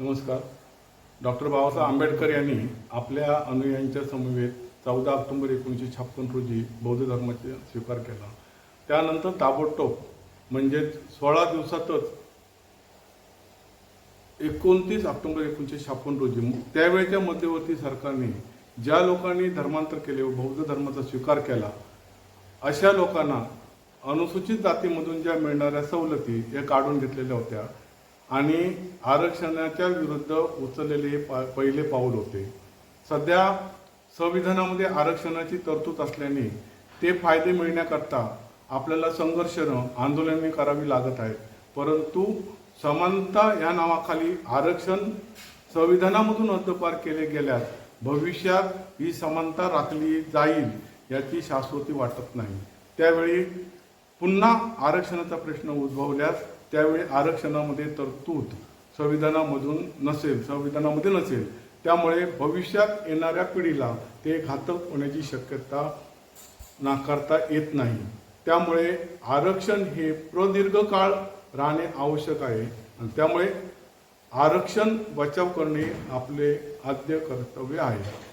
नमस्कार. डॉक्टर बाबासाहेब आंबेडकर यांनी आपल्या अनुयायांच्या समवेत चौदा ऑक्टोबर एकोणीसशे छप्पन रोजी बौद्ध धर्माचा स्वीकार केला. त्यानंतर ताबडतोब म्हणजेच सोळा दिवसातच एकोणतीस ऑक्टोबर एकोणीसशे छप्पन रोजी त्यावेळेच्या मध्यवर्ती सरकारने ज्या लोकांनी धर्मांतर केले व बौद्ध धर्माचा स्वीकार केला अशा लोकांना अनुसूचित जातीमधून ज्या मिळणाऱ्या सवलती या काढून घेतलेल्या होत्या. आणि आरक्षणाच्या विरुद्ध उचललेले हे पा पहिले पाऊल होते. सध्या संविधानामध्ये आरक्षणाची तरतूद असल्याने ते फायदे मिळण्याकरता आपल्याला संघर्षनं आंदोलने करावी लागत आहेत. परंतु समानता या नावाखाली आरक्षण संविधानामधून हद्दपार केले गेल्यास भविष्यात ही समानता राखली जाईल याची शाश्वती वाटत नाही. त्यावेळी पुन्हा आरक्षणाचा प्रश्न उद्भवल्यास त्यावेळी आरक्षणामध्ये तरतूद संविधानामधून नसेल संविधानामध्ये नसेल. त्यामुळे भविष्यात येणाऱ्या पिढीला ते घातक होण्याची शक्यता नाकारता येत नाही. त्यामुळे आरक्षण हे प्रदीर्घ काळ राहणे आवश्यक आहे. आणि त्यामुळे आरक्षण बचाव करणे आपले आद्य कर्तव्य आहे.